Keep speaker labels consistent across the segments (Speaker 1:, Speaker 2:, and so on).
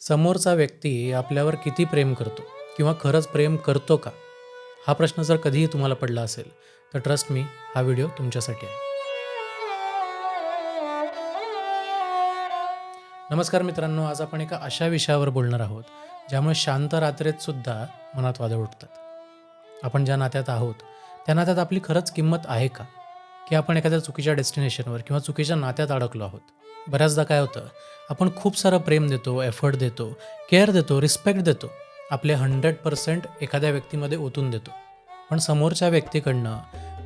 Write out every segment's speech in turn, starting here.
Speaker 1: समोरचा व्यक्ती आपल्यावर किती प्रेम करतो किंवा खरंच प्रेम करतो का? हा प्रश्न जर कधीही तुम्हाला पडला असेल तर ट्रस्ट मी हा व्हिडिओ तुमच्यासाठी आहे. नमस्कार मित्रांनो आज आपण एका अशा विषयावर बोलणार आहोत ज्यामुळे शांत रात्रीत सुद्धा मनात वादळ उठतात. आपण ज्या नात्यात आहोत त्या नात्यात आपली खरंच किंमत आहे का? की आपण एखाद्या चुकीच्या डेस्टिनेशनवर किंवा चुकीच्या नात्यात अडकलो आहोत? बऱ्याचदा काय होतं आपण खूप सारं प्रेम देतो एफर्ट देतो केअर देतो रिस्पेक्ट देतो. आपले हंड्रेड पर्सेंट एखाद्या व्यक्तीमध्ये ओतून देतो. पण समोरच्या व्यक्तीकडनं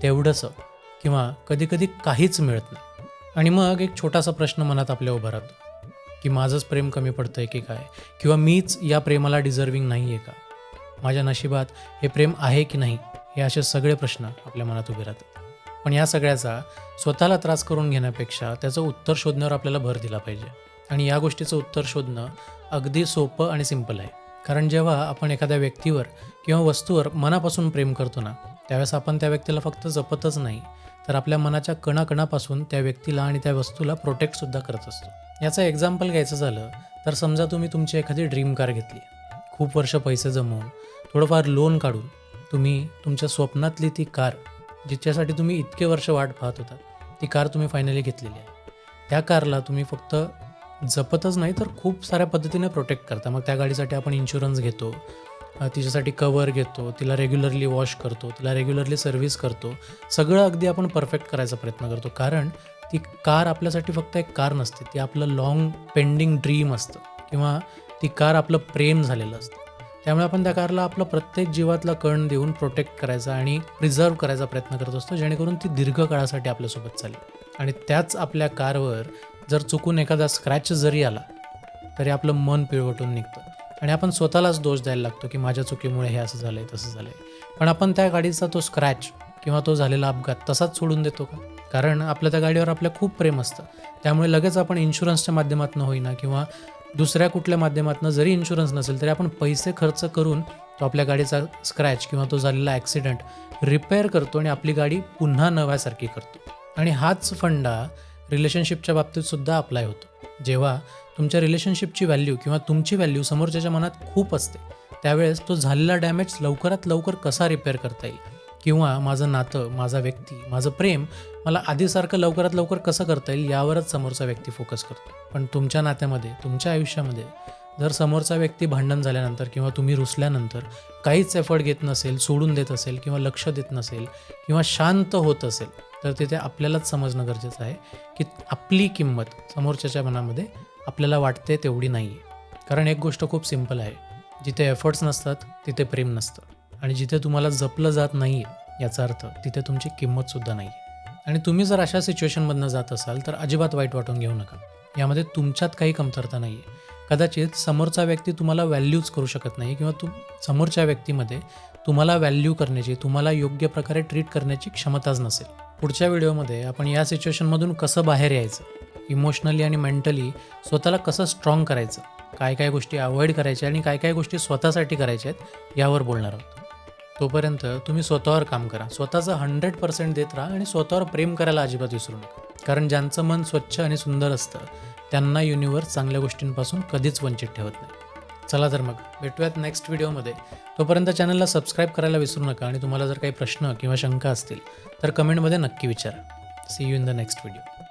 Speaker 1: तेवढंसं किंवा कधीकधी काहीच मिळत नाही. आणि मग एक छोटासा प्रश्न मनात आपल्या उभा राहतो की माझंच प्रेम कमी पडतं आहे की काय? किंवा मीच या प्रेमाला डिझर्विंग नाही आहे का? माझ्या नशिबात हे प्रेम आहे की नाही? हे असे सगळे प्रश्न आपल्या मनात उभे राहतात. पण या सगळ्याचा स्वतःला त्रास करून घेण्यापेक्षा त्याचं उत्तर शोधण्यावर आपल्याला भर दिला पाहिजे. आणि या गोष्टीचं उत्तर शोधणं अगदी सोपं आणि सिंपल आहे. कारण जेव्हा आपण एखाद्या व्यक्तीवर किंवा वस्तूवर मनापासून प्रेम करतो ना त्यावेळेस आपण त्या व्यक्तीला फक्त जपतच नाही तर आपल्या मनाच्या कणाकणापासून त्या व्यक्तीला आणि त्या वस्तूला प्रोटेक्टसुद्धा करत असतो. याचं एक्झाम्पल घ्यायचं झालं तर समजा तुम्ही तुमची एखादी ड्रीम कार घेतली. खूप वर्ष पैसे जमवून थोडंफार लोन काढून तुम्ही तुमच्या स्वप्नातली ती कार जिच्यासाठी तुम्ही इतके वर्ष वाट पाहत होता ती कार तुम्ही फायनली घेतलेली आहे. त्या कारला तुम्ही फक्त जपतच नाही तर खूप साऱ्या पद्धतीने प्रोटेक्ट करता. मग त्या गाडीसाठी आपण इन्शुरन्स घेतो तिच्यासाठी कवर घेतो तिला रेग्युलरली वॉश करतो तिला रेग्युलरली सर्व्हिस करतो. सगळं अगदी आपण परफेक्ट करायचा प्रयत्न करतो. कारण ती कार आपल्यासाठी फक्त एक कार नसते ती आपलं लाँग पेंडिंग ड्रीम असतं. किंवा ती कार आपलं प्रेम झालेलं असतं. त्यामुळे आपण त्या कारला आपला प्रत्येक जीवातला कण देऊन प्रोटेक्ट करायचा आणि प्रिझर्व करायचा प्रयत्न करत असतो जेणेकरून ती दीर्घ काळासाठी आपल्यासोबत चालेल. आणि त्याच आपल्या कारवर जर चुकून एखादा स्क्रॅच जरी आला तरी आपलं मन पिळवटून निघतं. आणि आपण स्वतःलाच दोष द्यायला लागतो की माझ्या चुकीमुळे हे असं झालंय तसं झालंय. पण आपण त्या गाडीचा तो स्क्रॅच किंवा तो झालेला अपघात तसाच सोडून देतो का? कारण आपल्या त्या गाडीवर आपल्या खूप प्रेम असतं. त्यामुळे लगेच आपण इन्शुरन्सच्या माध्यमातून होईना किंवा दुसऱ्या कुठल्या माध्यमातून जरी इन्शुरन्स नसेल तरी आपण पैसे खर्च करून तो आपल्या गाडीचा स्क्रॅच किंवा तो झालेला ॲक्सिडेंट रिपेअर करतो आणि आपली गाडी पुन्हा नव्यासारखी करतो. आणि हाच फंडा रिलेशनशिपच्या बाबतीत सुद्धा अप्लाय होतो. जेव्हा तुमच्या रिलेशनशिपची व्हॅल्यू किंवा तुमची व्हॅल्यू समोरच्याच्या मनात खूप असते त्यावेळेस तो झालेला डॅमेज लवकरात लवकर कसा रिपेअर करता येईल? किंवा माझं नातं माझा व्यक्ती माझं प्रेम मला आधीसारखं लवकरात लवकर कसं करता येईल यावरच समोरचा व्यक्ती फोकस करतो. पण तुमच्या नात्यामध्ये तुमच्या आयुष्यामध्ये जर समोरचा व्यक्ती भांडण झाल्यानंतर किंवा तुम्ही रुसल्यानंतर काहीच एफर्ट घेत नसेल सोडून देत असेल किंवा लक्ष देत नसेल किंवा शांत होत असेल तर तिथे आपल्यालाच समजणं गरजेचं आहे की आपली किंमत समोरच्याच्या मनामध्ये आपल्याला वाटते तेवढी नाही आहे कारण एक गोष्ट खूप सिंपल आहे. जिथे एफर्ट्स नसतात तिथे प्रेम नसतं. आणि जिथे तुम्हाला जपलं जात नाही आहे याचा अर्थ तिथे तुमची किंमतसुद्धा नाही आहे आणि तुम्ही जर अशा सिच्युएशनमधनं जात असाल तर अजिबात वाईट वाटून घेऊ नका. यामध्ये तुमच्यात काही कमतरता नाही आहे कदाचित समोरचा व्यक्ती तुम्हाला व्हॅल्यूज करू शकत नाही किंवा तुम समोरच्या व्यक्तीमध्ये तुम्हाला व्हॅल्यू करण्याची तुम्हाला योग्य प्रकारे ट्रीट करण्याची क्षमताच नसेल. पुढच्या व्हिडिओमध्ये आपण या सिच्युएशनमधून कसं बाहेर यायचं? इमोशनली आणि मेंटली स्वतःला कसं स्ट्रॉंग करायचं? काय काय गोष्टी अवॉइड करायच्या आणि काय काय गोष्टी स्वतःसाठी करायच्या आहेत यावर बोलणार आहोत. तोपर्यंत तुम्ही स्वतःवर काम करा. स्वतःचं हंड्रेड पर्सेंट देत राहा आणि स्वतःवर प्रेम करायला अजिबात विसरू नका. कारण ज्यांचं मन स्वच्छ आणि सुंदर असतं त्यांना युनिवर्स चांगल्या गोष्टींपासून कधीच वंचित ठेवत नाही. चला तर मग भेटूयात नेक्स्ट व्हिडिओमध्ये तोपर्यंत चॅनलला सबस्क्राईब करायला विसरू नका आणि तुम्हाला जर काही प्रश्न किंवा शंका असतील तर कमेंटमध्ये नक्की विचारा. See you in the next video